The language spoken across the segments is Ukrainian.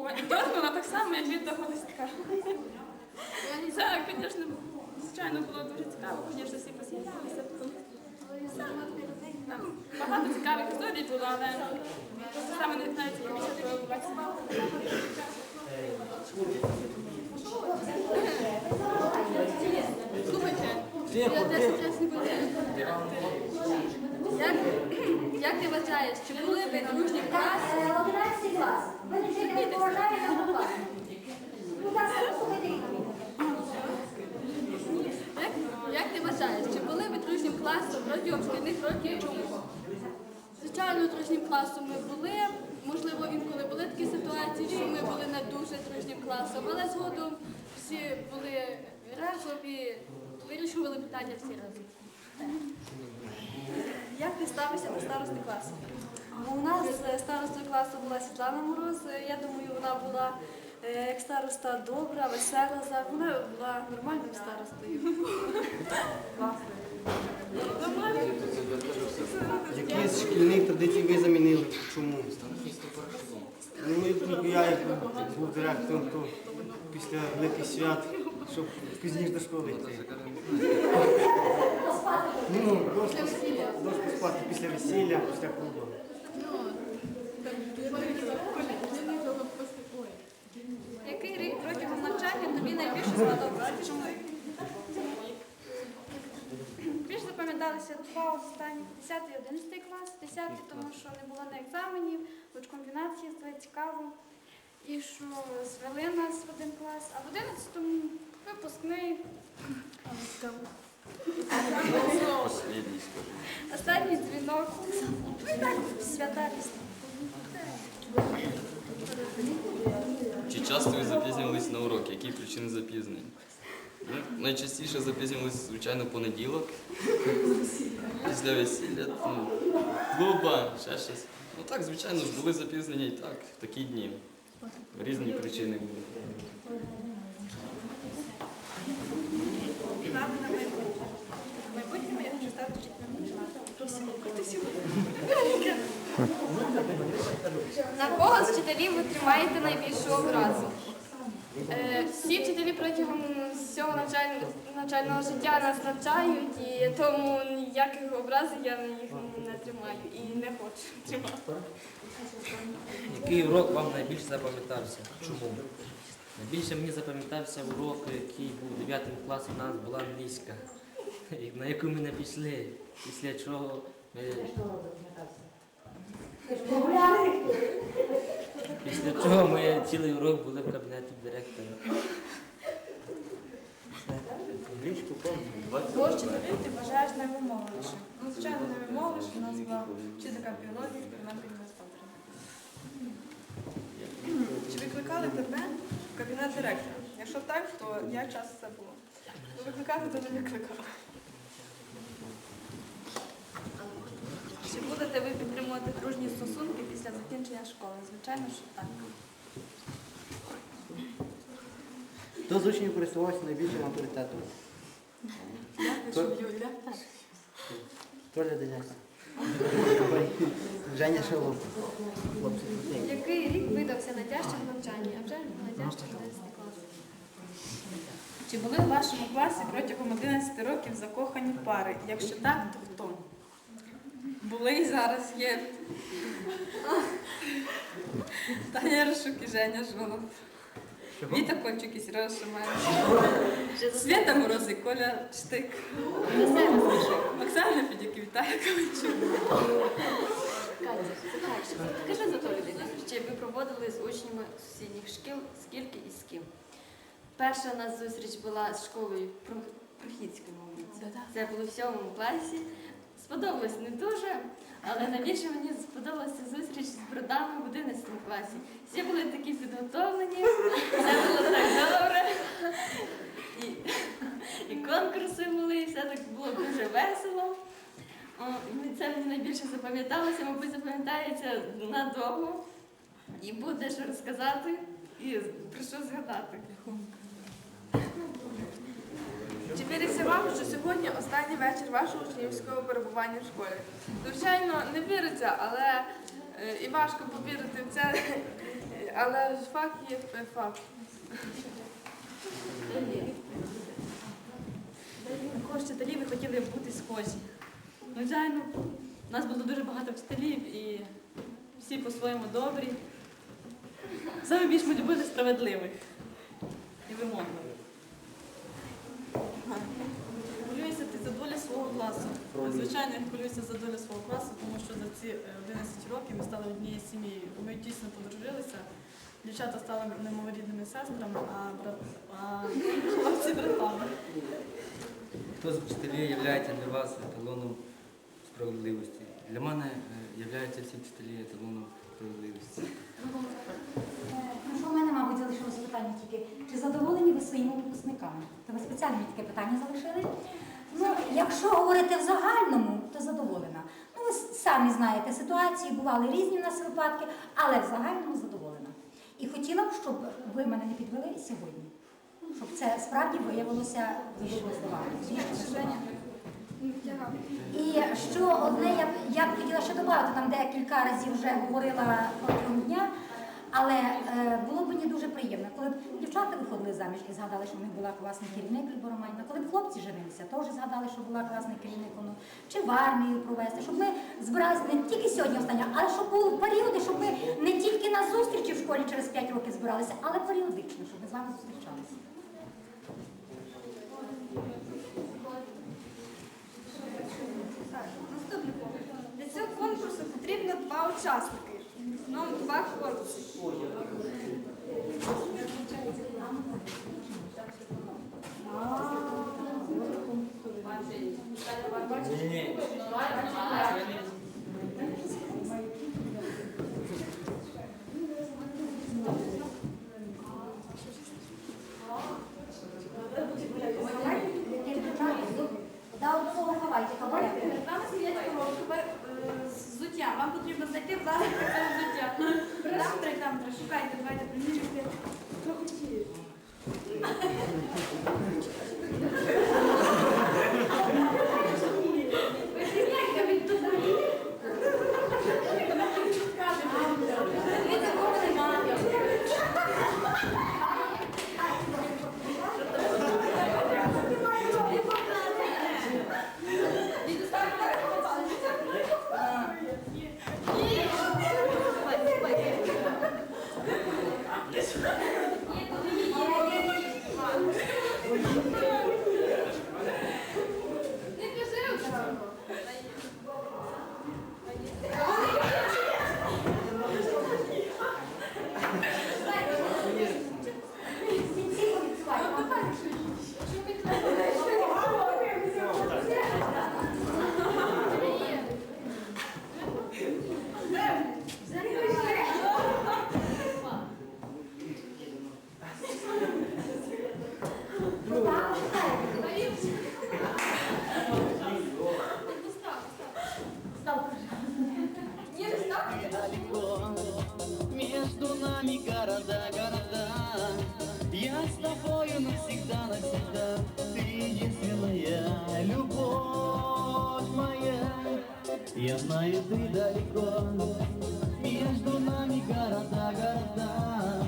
такого анекдоту, вона так само, як від того листка. Це, звісно, звичайно, було дуже цікаво, звісно, всі посміялися. Там багато цікавих історій було, але саме не знаю, як більше спілкуватися. Слухайте, Я 10 разів не буду. Як, як ти вважаєш, чи були ви дружні в класі? 11 клас. Ви не не поважаєте на клас. Будь ласка, послухайте їх. Як, як ти вважаєш, чи були ви дружнім класом протягом шкільних років? Чому? Звичайно, дружнім класом ми були. Можливо, інколи були такі ситуації, що ми були не дуже дружнім класом, але згодом всі були разом і вирішували питання всі разом. Як ти ставишся до старости класу? У нас е, старостою класу була Світлана Мороз. Е, Я думаю, вона була е, як староста добра, весела. за- Вона була нормальним старостою. Які з шкільних традицій ви замінили? Чому? Ну, я я як був директором, то після великих свят, щоб пізніше до школи йти. Ну, просто, просто спати після весілля, після клубу. Який рік протягом навчання тобі найбільше сподобався? Чому? Більш запам'яталися два останні 10 і 11 клас. 10 тому що не було на екзаменів, хоч комбінації їздили цікаво. І що звели нас в один клас, а в 11 випускний. Останній дзвінок. Ну і свята. Чи часто ви запізнювались на уроки? Які причини запізнень? Ну, найчастіше запізнювались, звичайно, понеділок. Після весілля, ну, клуба, ще щось. Ну так, звичайно ж, були запізнення і так, в такі дні. Різні причини були. На майбутнє. В майбутньому я хочу стати вчителем. На кого з вчителів ви тримаєте найбільшу образу? Е, Всі вчителі протягом всього навчального, навчального життя нас навчають, і тому ніяких образів я на їх не тримаю і не хочу тримати. Який урок вам найбільше запам'ятався? Чому? Найбільше мені запам'ятався урок, який був 9 класі, у нас була англійська, на яку ми не пішли. Після чого ми, після чого ми цілий урок були в кабінеті директора. З вчителів ти вважаєш наймомовнішим? Ну, звичайно, наймомовніше у нас була вчителька біології, Клименко Євгенія Чи викликали тебе кабінет директора? Якщо так, то як часто це було? Ну, Викликати то не викликали. Чи будете ви підтримувати дружні стосунки після закінчення школи? Звичайно, що так. Хто з учнів користувався найбільшим авторитетом? Толя Деляка. Женя Шилов. Хлопці. Який рік видався найтяжчим в навчанні? А вже найтяжчим 11 клас. Чи були в вашому класі протягом 11 років закохані пари? Якщо так, то хто? Були і зараз є. Таня Рашук і Женя Жолоб. Віта Кончик і Сережа Шамаєв. Свята Мороз і Коля Штик. Оксана Федюк і Віталій Ковальчук. Скажи за то людину, чи ви проводили з учнями сусідніх шкіл, скільки і з ким? Перша у нас зустріч була з школою Про- Прохідською. Це було в сьомому класі. Сподобалось не дуже, але найбільше мені сподобалася зустріч з бродами в 11 класі. Всі були такі підготовлені, все було так добре. І, і конкурси були, і все так було дуже весело. Це мені найбільше запам'яталося, мабуть, запам'ятається надовго. І буде що розказати, і про що згадати. Чи віриться вам, що сьогодні останній вечір вашого учнівського перебування в школі? Звичайно, не віриться, але е, і важко повірити в це. але факт є е, факт. Також вчителі ви хотіли бути схожі. Звичайно, у нас було дуже багато вчителів і всі по-своєму добрі. Саме більш ми любили справедливих і вимогливих. Хвилююся ти за долю свого класу. Звичайно, я хвилююся за долю свого класу, тому що за ці е, 11 років ми стали однією сім'єю. Ми дійсно подружилися. Дівчата стали немоворідними сестрами, а, брат... а хлопці братами. Хто з вчителів є для вас еталоном справедливості? Для мене е, являються всі вчителі еталоном справедливості. Ну, що в мене, мабуть, залишилося питання тільки, чи задоволені ви своїми випускниками? То ви спеціально таке питання залишили? Ну, якщо говорити в загальному, то задоволена. Ну, ви самі знаєте ситуації, бували різні в нас випадки, але в загальному задоволена. І хотіла б, щоб ви мене не підвели сьогодні. Щоб це справді виявилося словами. І що одне, я б хотіла ще додати, там декілька разів вже говорила протягом дня, але е, було б мені дуже приємно, коли б дівчата виходили заміж і згадали, що в них була класний керівник Романівна, коли б хлопці женилися, теж згадали, що була класний керівник, ну, чи в армію провести, щоб ми збиралися не тільки сьогодні останнє, але щоб були періоди, щоб ми не тільки на зустрічі в школі через 5 років збиралися, але періодично, щоб ми з вами зустрічалися. Наступне. Для цього конкурсу потрібно два учасники. Ну, два хлопці. Да, одного ховайте, ховайте. Я знаю, ты далеко Между нами города, города.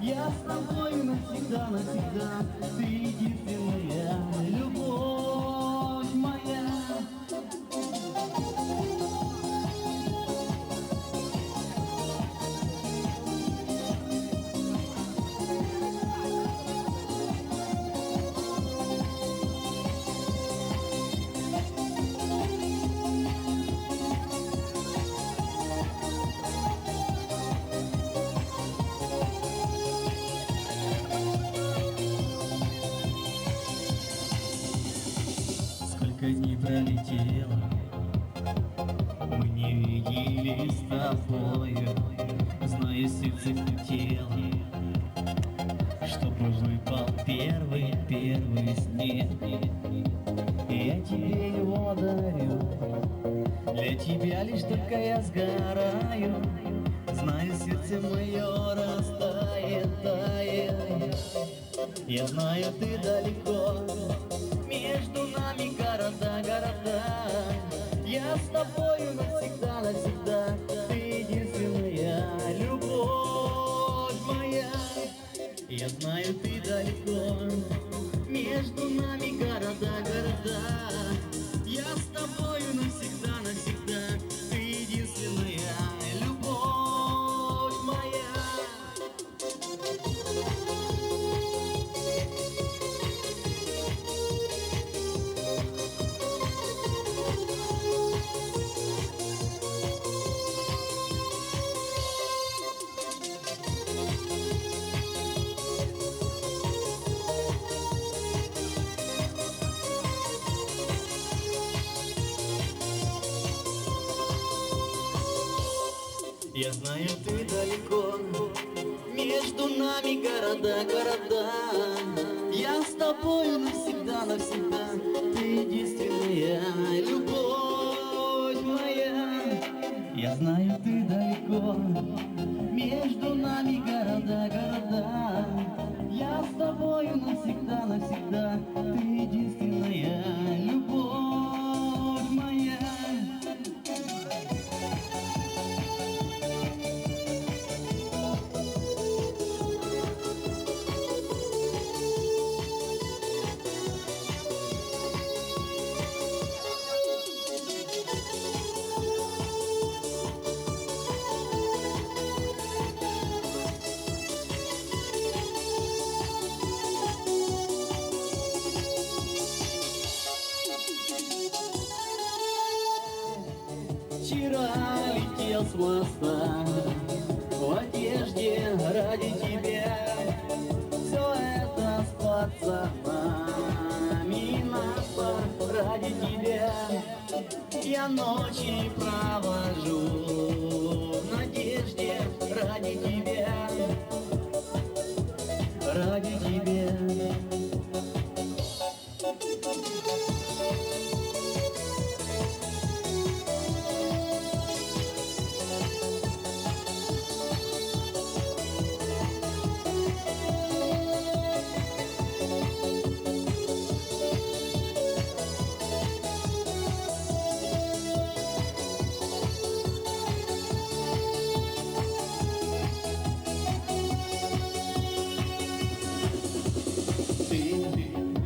Я с тобою навсегда, навсегда. Ты единственная любовь пролетело Мы не виделись с тобою Знаю, сердце хотело Чтобы выпал первый, первый снег. Я тебе его дарю. Для тебя лишь только я сгораю. Знаю, сердце мое растает, тает. Я знаю, ты далеко boy, you know, six dollars. Знаю, ты далеко, между нами города, города. Я с тобою навсегда, навсегда, ты единственная любовь моя. Я знаю, ты далеко, между нами города, города. Я с тобою навсегда, навсегда, ты единственная Вчера летел с моста. В одежде ради тебя. Все это с пацанами Наша ради тебя. Я ночи провожу В надежде ради тебя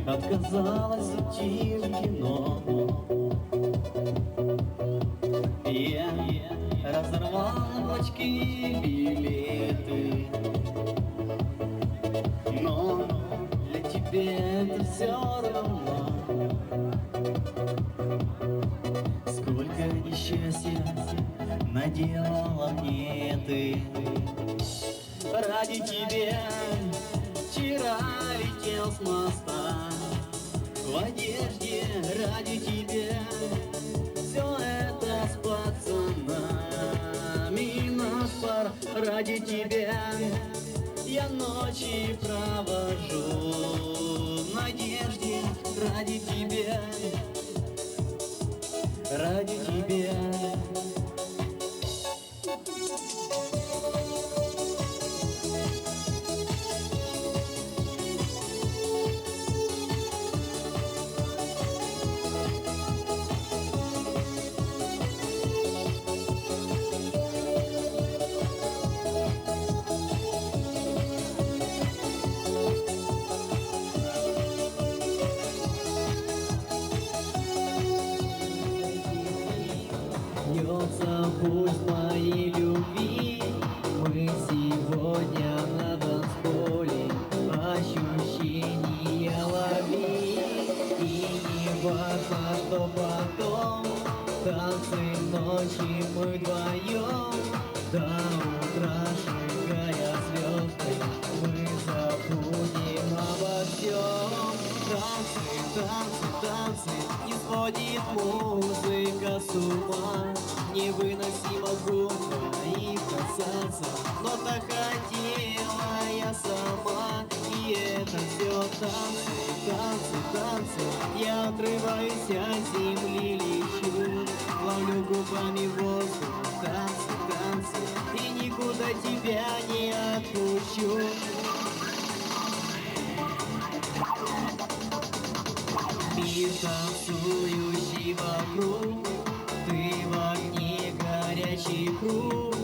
отказалась идти в кино. Я разорвал на клочки билеты, но для тебя это все равно. Сколько несчастья наделала мне ты ради тебя Вчера летел с моста. В одежде ради тебя Все это с пацанами. Наш пар ради тебя Я ночи провожу. В надежде ради тебя Ради тебя Невыносимо громко их касаться Но так хотела я сама И это все танцы, танцы, танцы. Я отрываюсь от земли, лечу Ловлю губами воздух, танцы, танцы. И никуда тебя не отпущу. Мир танцующий вокруг 一呼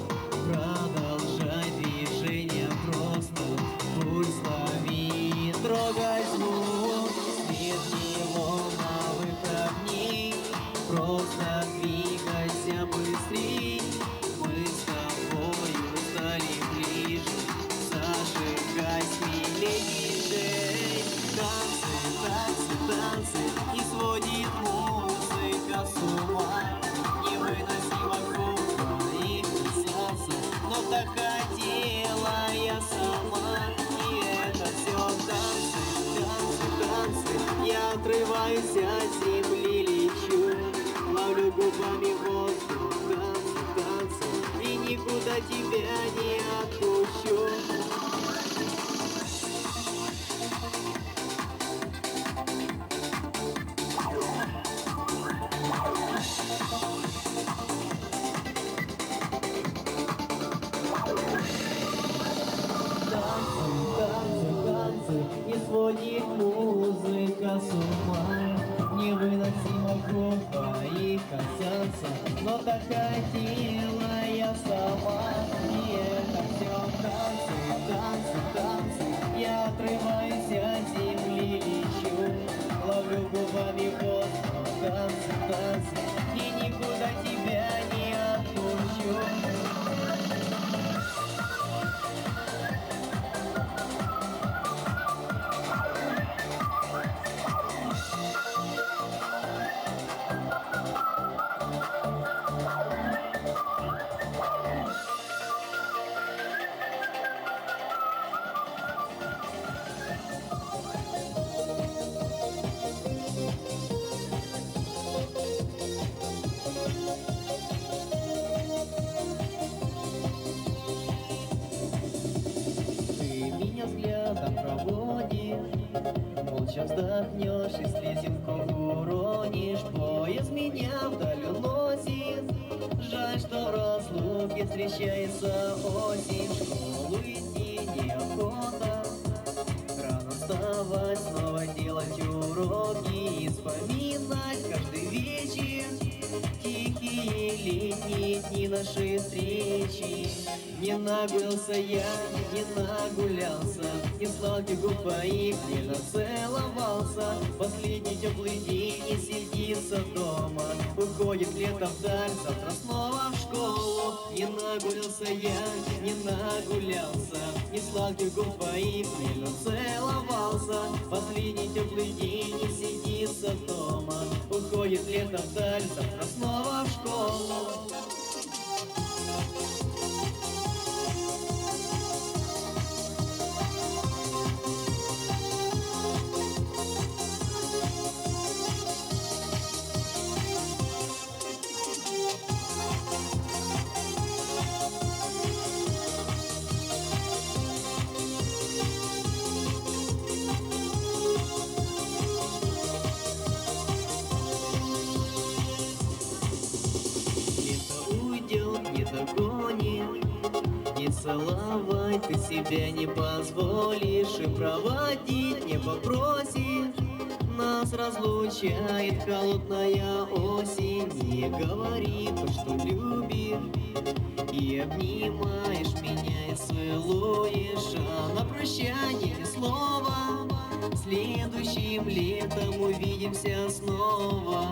встречается осень школу идти неохота. Рано вставать, снова делать уроки И вспоминать каждый летние дни нашей встречи. Не нагулялся я, не нагулялся Не сладких губ твоих не нацеловался. Последний теплый день не сидится дома. Уходит лето вдаль, завтра снова в школу. Не нагулялся я, не нагулялся Не сладких губ твоих не нацеловался. Последний теплый день не сидится дома. Уходит лето вдаль, завтра снова в школу oh. Целовать ты себя не позволишь И проводить не попросишь. Нас разлучает холодная осень Не говори то, что любишь. И обнимаешь меня и целуешь А на прощание ни слова. Следующим летом увидимся снова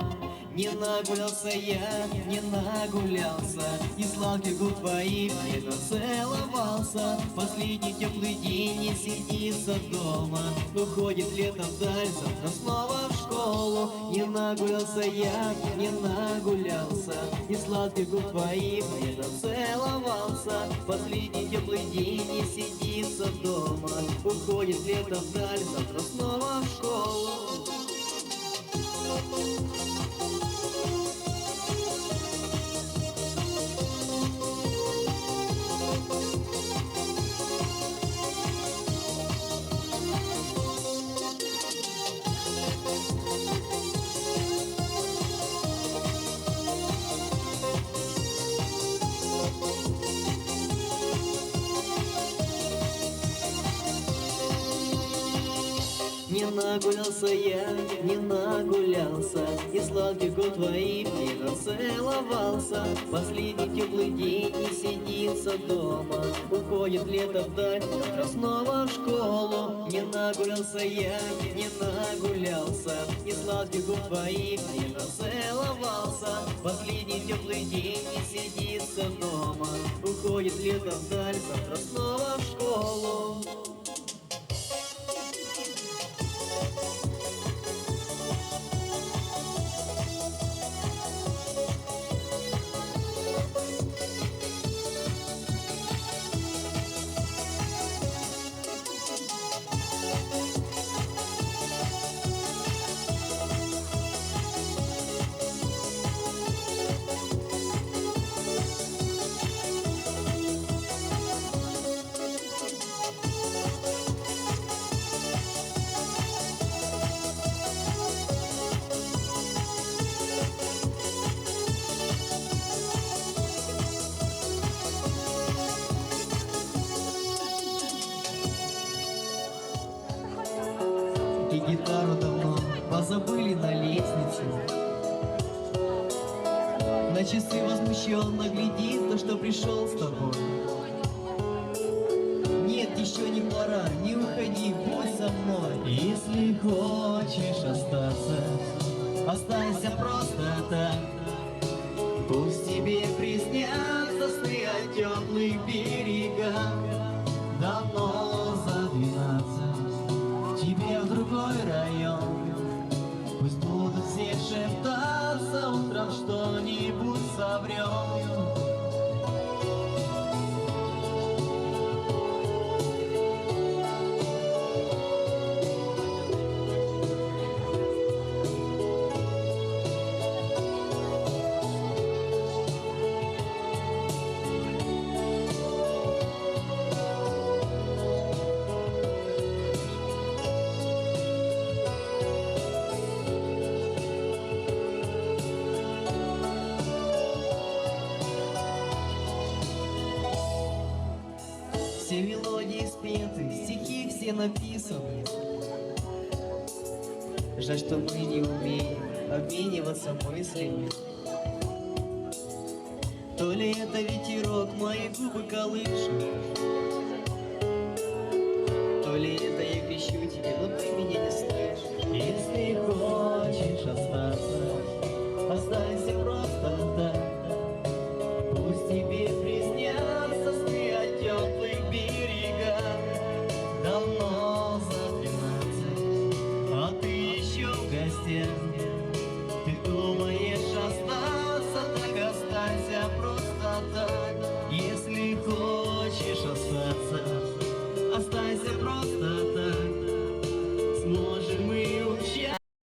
Не нагулялся я, не нагулялся. Не сладких губ твоих не нацеловался Последний теплый день не сидится дома. Уходит лето вдаль, завтра снова в школу. Не нагулялся я, не нагулялся. Не сладких губ твоих не нацеловался Последний теплый день не сидится дома. Уходит лето вдаль, завтра снова в школу. Не нагулялся я, не нагулялся. И сладких год твоих не нацеловался Последний теплый день не сидится дома. Уходит лето вдаль, завтра снова в школу. Не нагулялся я, не нагулялся. И сладких год твоих не нацеловался Последний теплый день не сидится дома. Уходит лето вдаль, завтра снова в школу гитару давно позабыли на лестнице. На часы возмущенно глядит то, что пришел с тобой. Нет, еще не пора, не уходи, будь со мной. Если хочешь остаться, останься просто так. Пусть тебе приснятся сны о теплых берегах все написаны. Жаль, что мы не умеем обмениваться мыслями. То ли это ветерок мои губы колышет То ли это я кричу тебе, но ты меня не слышишь. Если хочешь остаться, останься